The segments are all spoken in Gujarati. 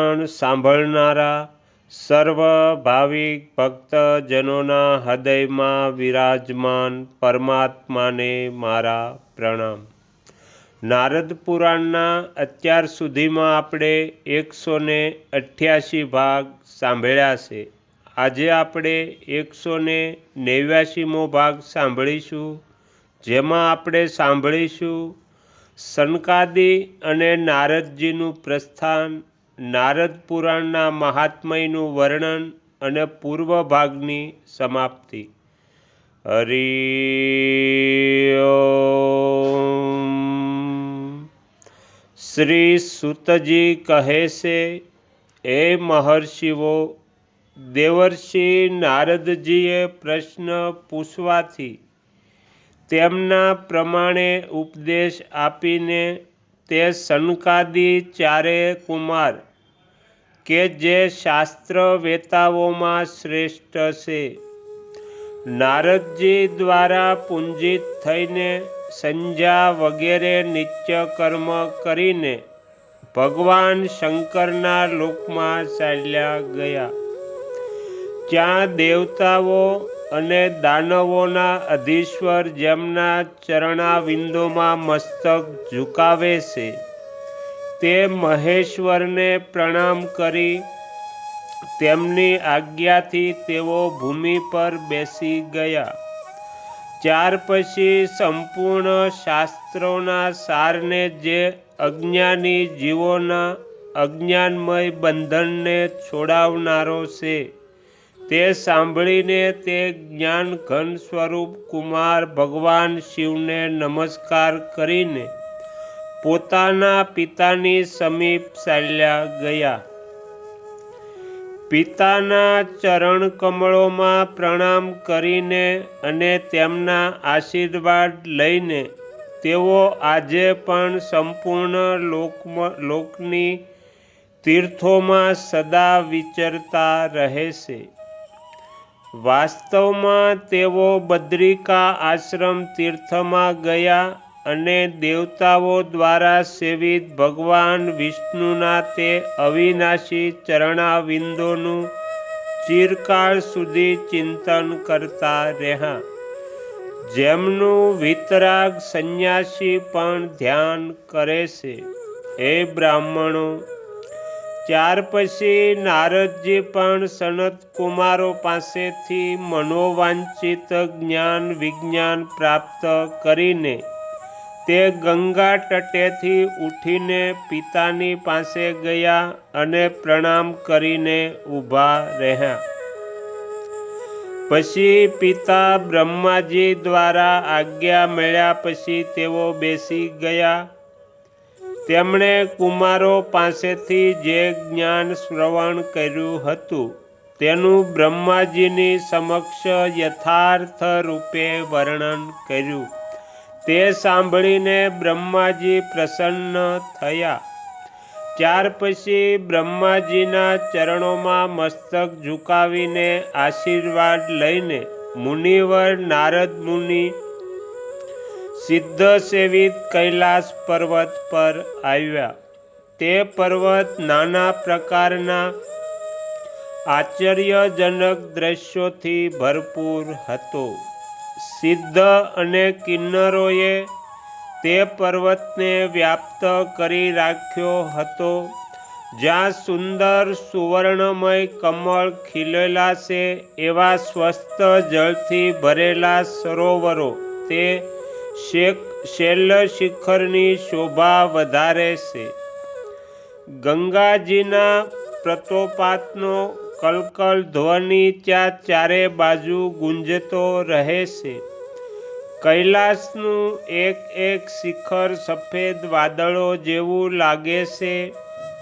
પણ સાંભળનારા સર્વ ભક્તજનોના હૃદયમાં વિરાજમાન પરમાત્માને મારા પ્રણામ. નારદ પુરાણના અત્યાર સુધીમાં આપણે એકસો ને અઠ્યાસી ભાગ સાંભળ્યા છે. આજે આપણે એકસો ને નેવ્યાસીમો ભાગ સાંભળીશું, જેમાં આપણે સાંભળીશું સનકાદી અને નારદજીનું પ્રસ્થાન નારદ પુરાણના મહાત્મયનું વર્ણન અને પૂર્વ ભાગની સમાપ્તિ. હરિ શ્રી સુતજી કહે છે એ મહર્ષિઓ, દેવર્ષિ નારદજીએ પ્રશ્ન પૂછવાથી તેમના પ્રમાણે ઉપદેશ આપીને તે સનકાદી ચારે કુમાર કે જે શાસ્ત્ર વેતાઓમાં શ્રેષ્ઠ છે. નારદજી દ્વારા પુંજિત થઈને સંજા વગેરે નિત્ય કર્મ કરીને ભગવાન શંકરના લોકમાં ચાલ્યા ગયા. ત્યાં દેવતાઓ અને દાનવોના અધીશ્વર જેમના ચરણાવિંદોમાં મસ્તક ઝુકાવે છે તે મહેશ્વરને પ્રણામ કરી તેમની આજ્ઞાથી તેઓ ભૂમિ પર બેસી ગયા. ત્યાર પછી સંપૂર્ણ શાસ્ત્રોના સારને જે અજ્ઞાની જીવોના અજ્ઞાનમય બંધનને છોડાવનારો છે, તે સાંભળીને તે જ્ઞાન ઘન સ્વરૂપ કુમાર ભગવાન શિવને નમસ્કાર કરીને પોતાના પિતાની સમીપ ચાલ્યા ગયા. પિતાના ચરણ કમળોમાં પ્રણામ કરીને અને તેમના આશીર્વાદ લઈને તેઓ આજે પણ સંપૂર્ણ લોકની તીર્થોમાં સદા વિચરતા રહે છે. વાસ્તવમાં તેઓ બદ્રિકા આશ્રમ તીર્થમાં ગયા અને દેવતાઓ દ્વારા સેવિત ભગવાન વિષ્ણુના તે અવિનાશી ચરણાવિંદોનું ચિરકાળ સુધી ચિંતન કરતા રહ્યા જેમનું વિતરાગ સંન્યાસી પણ ધ્યાન કરે છે. હે બ્રાહ્મણો, ત્યાર પછી નારદજી પણ સનત કુમારો પાસેથી મનોવાંચિત જ્ઞાન વિજ્ઞાન પ્રાપ્ત કરીને તે ગંગા તટેથી ઉઠીને પિતાની પાસે ગયા અને પ્રણામ કરીને ઊભા રહ્યા. પછી પિતા બ્રહ્માજી દ્વારા આજ્ઞા મળ્યા પછી તેઓ બેસી ગયા. તેમણે કુમારો પાસેથી જે જ્ઞાન શ્રવણ કર્યું હતું, તેનું બ્રહ્માજીની સમક્ષ યથાર્થ રૂપે વર્ણન કર્યું. તે સાંભળીને બ્રહ્માજી પ્રસન્ન થયા. ત્યાર પછી બ્રહ્માજીના ચરણોમાં મસ્તક ઝુકાવીને આશીર્વાદ લઈને મુનિવર નારદ મુનિ સિદ્ધ સેવિત કૈલાસ પર્વત પર આવ્યા. તે પર્વત નાના પ્રકારના આશ્ચર્યજનક દ્રશ્યોથી ભરપૂર હતો. સિદ્ધ અને કિન્નરોએ તે પર્વતને વ્યાપ્ત કરી રાખ્યો હતો, જ્યાં સુંદર સુવર્ણમય કમળ ખીલેલા છે એવા સ્વસ્થ જળથી ભરેલા સરોવરો. તે શૈલ શિખરની શોભા વધારે છે. ગંગાજીના પ્રતોપાતનો કલકલ ધ્વનિ ત્યાં ચારે બાજુ ગુંજતો રહે છે. કૈલાસનું એક એક શિખર સફેદ વાદળો જેવું લાગે છે.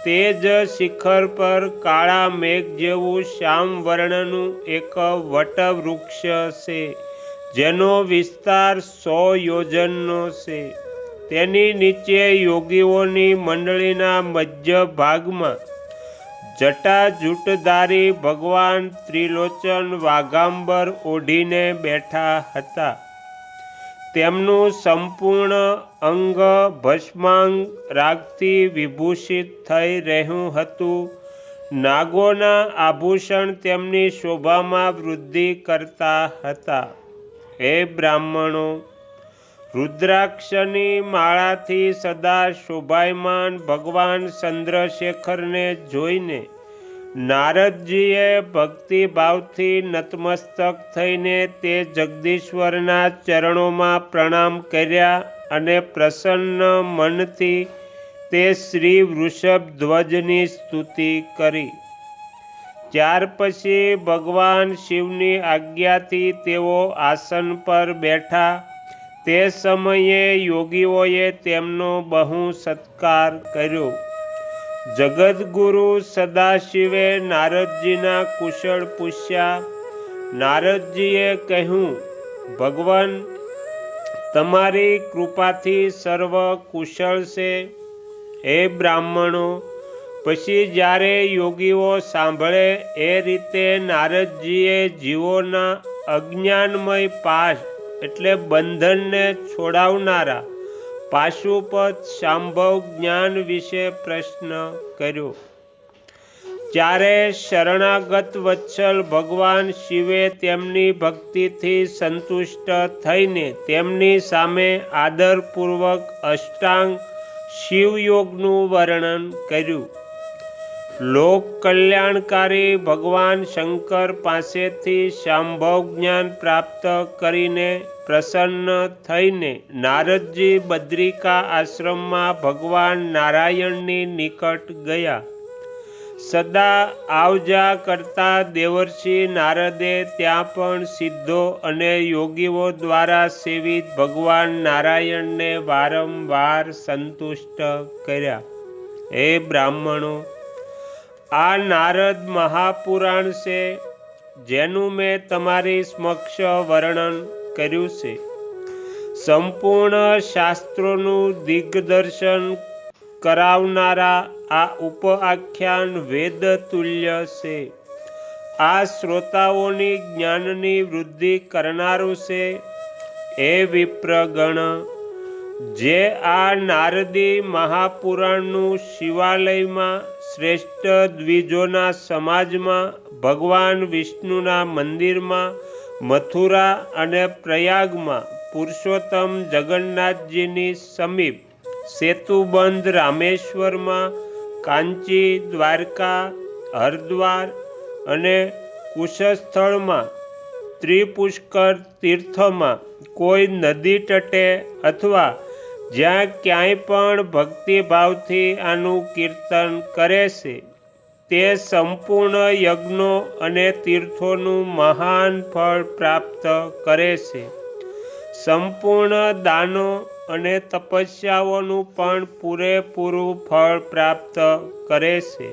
તે જ શિખર પર કાળા મેઘ જેવું શ્યામ વર્ણનું એક વટવૃક્ષ છે, જેનો વિસ્તાર સો યોજનનો છે. તેની નીચે યોગીઓની મંડળીના મધ્ય ભાગમાં જટાજૂટધારી ભગવાન ત્રિલોચન વાઘાંબર ઓઢીને બેઠા હતા. તેમનું સંપૂર્ણ અંગ ભસ્માંગ રાગથી વિભૂષિત થઈ રહ્યું હતું. નાગોના આભૂષણ તેમની શોભામાં વૃદ્ધિ કરતા હતા. હે બ્રાહ્મણો રુદ્રાક્ષની માળાથી સદા શોભાયમાન ભગવાન ચંદ્રશેખરને જોઈને નારદજીએ ભક્તિભાવથી નતમસ્તક થઈને તે જગદીશ્વરના ચરણોમાં પ્રણામ કર્યા અને પ્રસન્ન મનથી તે શ્રી વૃષભ ધ્વજની સ્તુતિ કરી. ત્યાર પછી ભગવાન શિવની આજ્ઞાથી તેઓ આસન પર બેઠા તે સમયે યોગીઓએ તેમનો બહુ સત્કાર કર્યો. જગદગુરુ સદાશિવે નારદજીના કુશળ પૂછ્યા, નારદજીએ કહ્યું, ભગવાન, તમારી કૃપાથી સર્વ કુશળ છે. હે બ્રાહ્મણો, પછી જ્યારે યોગીઓ સાંભળે, એ રીતે નારદજીએ જીવોના અજ્ઞાનમય પાશ એટલે બંધનને છોડાવનારા પાશુપત શાંભવ જ્ઞાન વિશે પ્રશ્ન કર્યો. ત્યારે શરણાગત વત્સલ ભગવાન શિવે તેમની ભક્તિથી સંતુષ્ટ થઈને તેમની સામે આદરપૂર્વક અષ્ટાંગ શિવયોગનું વર્ણન કર્યું. લોક કલ્યાણકારી ભગવાન શંકર પાસેથી શાંભવ જ્ઞાન પ્રાપ્ત કરીને પ્રસન્ન થઈને નારદજી બદ્રિકા આશ્રમમાં ભગવાન નારાયણની નિકટ ગયા. સદા આવજા કરતા દેવર્ષિ નારદે ત્યાં પણ સિદ્ધો અને યોગીઓ દ્વારા સેવિત ભગવાન નારાયણને વારંવાર સંતુષ્ટ કર્યા. હે બ્રાહ્મણો આ નારદ મહાપુરાણ છે, જેનું મેં તમારી સમક્ષ વર્ણન કર્યું છે. સંપૂર્ણ શાસ્ત્રોનું દિગ્દર્શન કરાવનારા આ ઉપઆખ્યાન વેદ તુલ્ય છે. આ શ્રોતાઓની જ્ઞાનની વૃદ્ધિ કરનારું છે એ વિપ્રગણ. જે આ નારદી મહાપુરાણનું શિવાલયમાં શ્રેષ્ઠ દ્વિજોના સમાજમાં, ભગવાન વિષ્ણુના મંદિરમાં, મથુરા અને પ્રયાગમાં પુરુષોત્તમ જગન્નાથજીની સમીપ, સેતુબંધ રામેશ્વરમાં, કાંચી, દ્વારકા, હરદ્વાર અને કુશસ્થળમાં, ત્રિપુષ્કર તીર્થમાં કોઈ નદી તટે અથવા જ્યાં ક્યાંય પણ ભક્તિભાવથી આનું કીર્તન કરે છે, તે સંપૂર્ણ યજ્ઞો અને તીર્થોનું મહાન ફળ પ્રાપ્ત કરે છે. સંપૂર્ણ દાનો અને તપસ્યાઓનું પણ પૂરેપૂરું ફળ પ્રાપ્ત કરે છે.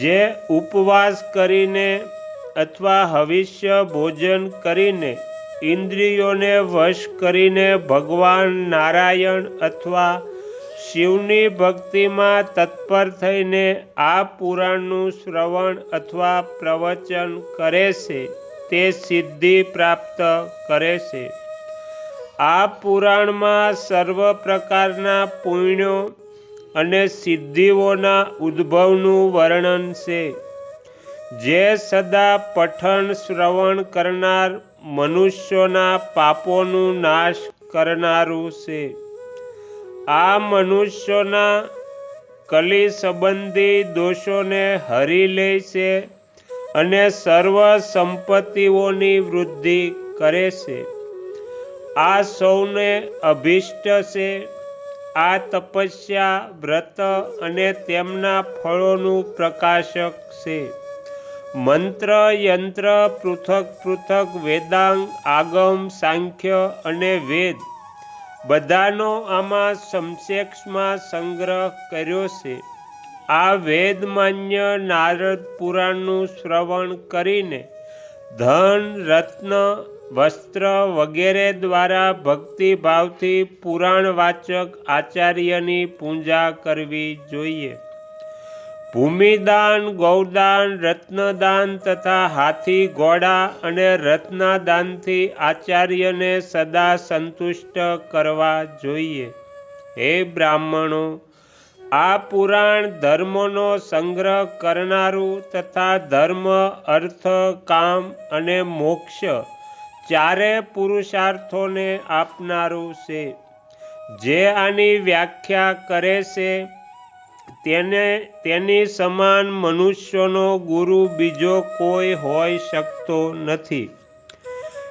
જે ઉપવાસ કરીને અથવા હવિષ્ય ભોજન કરીને ઇન્દ્રિયોને વશ કરીને ભગવાન નારાયણ અથવા શિવની ભક્તિમાં તત્પર થઈને આ પુરાણનું શ્રવણ અથવા પ્રવચન કરે છે, તે સિદ્ધિ પ્રાપ્ત કરે છે. આ પુરાણમાં સર્વ પ્રકારના પુણ્યો અને સિદ્ધિઓના ઉદ્ભવનું વર્ણન છે. જે સદા પઠન શ્રવણ કરનાર મનુષ્યોના પાપોનું નાશ કરનારું છે. આ મનુષ્યોના કલી સંબંધી દોષોને હરી લે છે અને સર્વ સંપત્તિઓની વૃદ્ધિ કરે છે. આ સૌને અભિષ્ટ છે. આ તપસ્યા વ્રત અને તેમના ફળોનું પ્રકાશક છે. મંત્ર યંત્ર પૃથક પૃથક વેદાંગ આગમ સાંખ્ય અને વેદ બધાનો આમાં સંક્ષેપમાં સંગ્રહ કર્યો છે. આ વેદમાન્ય નારદ પુરાણનું શ્રવણ કરીને ધન, રત્ન, વસ્ત્ર વગેરે દ્વારા ભક્તિભાવથી પુરાણવાચક આચાર્યની પૂજા કરવી જોઈએ. ભૂમિદાન, ગૌદાન, રત્નદાન તથા હાથી, ઘોડા અને રત્નદાનથી આચાર્યને સદા સંતુષ્ટ કરવા જોઈએ. હે બ્રાહ્મણો, આ પુરાણ ધર્મનો સંગ્રહ કરનારું તથા ધર્મ, અર્થ, કામ અને મોક્ષ ચારે પુરુષાર્થોને આપનારું છે. જે આની વ્યાખ્યા કરે છે તેને, તેની સમાન મનુષ્યનો ગુરુ બીજો કોઈ હોઈ શકતો નથી.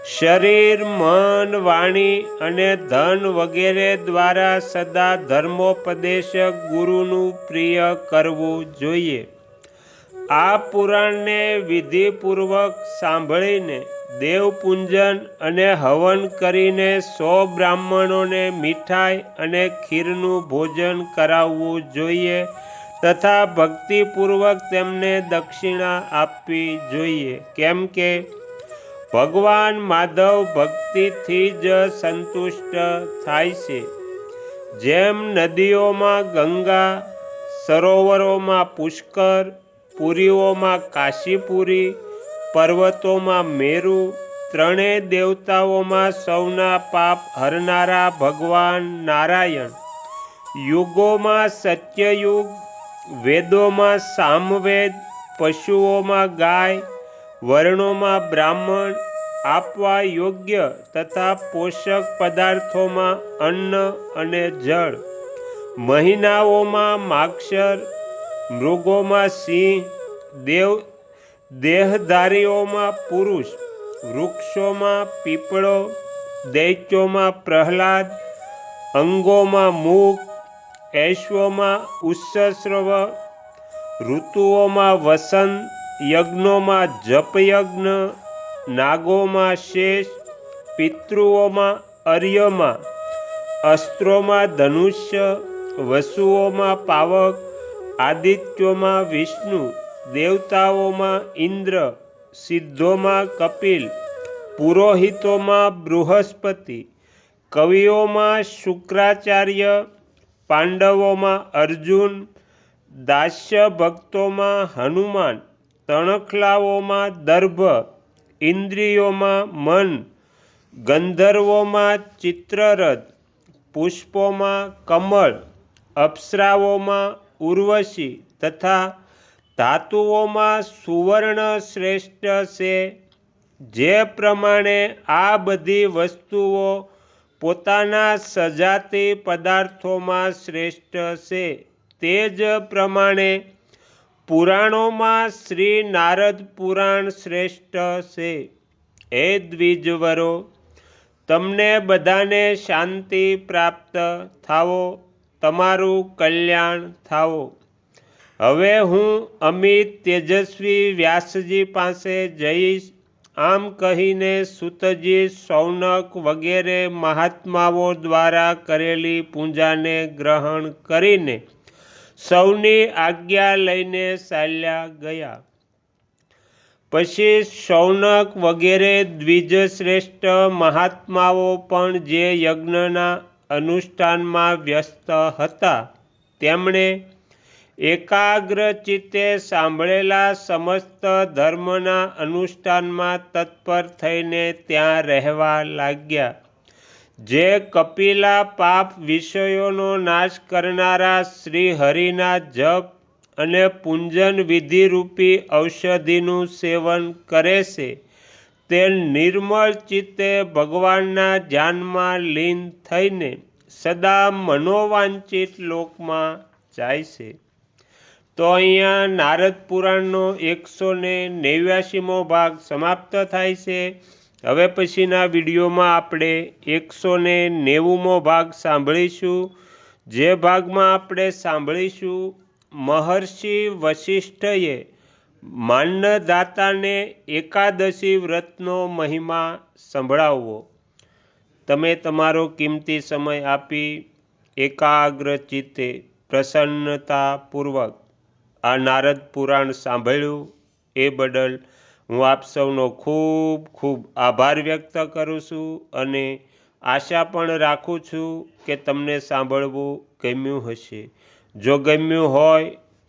શરીર, મન, વાણી અને ધન વગેરે દ્વારા સદા ધર્મોપદેશક ગુરુનું પ્રિય કરવું જોઈએ. આ પુરાણને વિધિપૂર્વક સાંભળીને દેવપૂંજન અને હવન કરીને સો બ્રાહ્મણોને મીઠાઈ અને ખીરનું ભોજન કરાવવું જોઈએ તથા ભક્તિપૂર્વક તેમને દક્ષિણા આપવી જોઈએ. કેમ કે ભગવાન માધવ ભક્તિથી જ સંતુષ્ટ થાય છે. જેમ નદીઓમાં ગંગા, સરોવરોમાં પુષ્કર પુરીઓમાં કાશીપુરી, પર્વતોમાં મેરુ, ત્રણેય દેવતાઓમાં સૌના પાપ હરનારા ભગવાન નારાયણ. યુગોમાં સત્યયુગ, વેદોમાં સામવેદ, પશુઓમાં ગાય, વર્ણોમાં બ્રાહ્મણ, આપવા યોગ્ય તથા પોષક પદાર્થોમાં અન્ન અને જળ. મહિનાઓમાં માક્ષર મૃગોમાં સિંહ, દેવ, દેહધારીઓમાં પુરુષ, વૃક્ષોમાં પીપળો, દૈત્યોમાં પ્રહલાદ, અંગોમાં મૂક ઐશ્વમાં ઉત્સસ્રવ ઋતુઓમાં વસંત, યજ્ઞોમાં જપયજ્ઞ, નાગોમાં શેષ, પિતૃઓમાં અર્યમાં, અસ્ત્રોમાં ધનુષ્ય, વસુઓમાં પાવક આદિત્યોમાં વિષ્ણુ, દેવતાઓમાં ઇન્દ્ર, સિદ્ધોમાં કપિલ, પુરોહિતોમાં બૃહસ્પતિ, કવિઓમાં શુક્રાચાર્ય, પાંડવોમાં અર્જુન, દાસ્ય ભક્તોમાં હનુમાન, તણખલાઓમાં દર્ભ, ઇન્દ્રિયોમાં મન, ગંધર્વોમાં ચિત્રરથ, પુષ્પોમાં કમળ, અપ્સરાઓમાં ઉર્વશી તથા ધાતુઓમાં સુવર્ણ શ્રેષ્ઠ છે. જે પ્રમાણે આ બધી વસ્તુઓ પોતાના સજાતી પદાર્થોમાં શ્રેષ્ઠ છે. તે જ પ્રમાણે પુરાણોમાં શ્રી નારદ પુરાણ શ્રેષ્ઠ છે. હે દ્વિજવરો, તમને બધાને શાંતિ પ્રાપ્ત થાવો તમારું કલ્યાણ થાવો હવે હું અમિત તેજસ્વી વ્યાસજી પાસે જઈશ. આમ કહીને સુતજી સૌનક વગેરે મહાત્માઓ દ્વારા કરેલી પૂજાને ગ્રહણ કરીને સૌની આજ્ઞા લઈને ચાલ્યા ગયા. પછી શૌનક વગેરે દ્વિજશ્રેષ્ઠ મહાત્માઓ પણ જે યજ્ઞના અનુષ્ઠાનમાં વ્યસ્ત હતા. તેમણે એકાગ્ર ચિત્તે સાંભળેલા સમસ્ત ધર્મના અનુષ્ઠાનમાં તત્પર થઈને ત્યાં રહેવા લાગ્યા. જે કપિલા પાપ વિષયોનો નાશ કરનારા શ્રી હરિના જપ અને પૂંજન વિધિરૂપી ઔષધિનું સેવન કરે છે. તે નિર્મળ ચિત્તે ભગવાનના ધ્યાનમાં લીન થઈને સદા મનોવાંચિત લોકમાં જાય છે. તો અહીંયા નારદ પુરાણનો એકસો ને નેવ્યાસીમો ભાગ સમાપ્ત થાય છે. હવે પછીના વિડીયોમાં આપણે એકસો ને નેવુંમો ભાગ સાંભળીશું. જે ભાગમાં આપણે સાંભળીશું, મહર્ષિ વશિષ્ઠએ માન્નદાતાને એકાદશી વ્રતનો મહિમા સંભળાવવો. તમે તમારો કિંમતી સમય આપી એકાગ્ર ચિત્તે પ્રસન્નતાપૂર્વક આ નારદ પુરાણ સાંભળ્યું. એ બદલ હું આપ સૌનો ખૂબ ખૂબ આભાર વ્યક્ત કરું છું અને આશા પણ રાખું છું કે તમને સાંભળવું ગમ્યું હશે. જો ગમ્યું હોય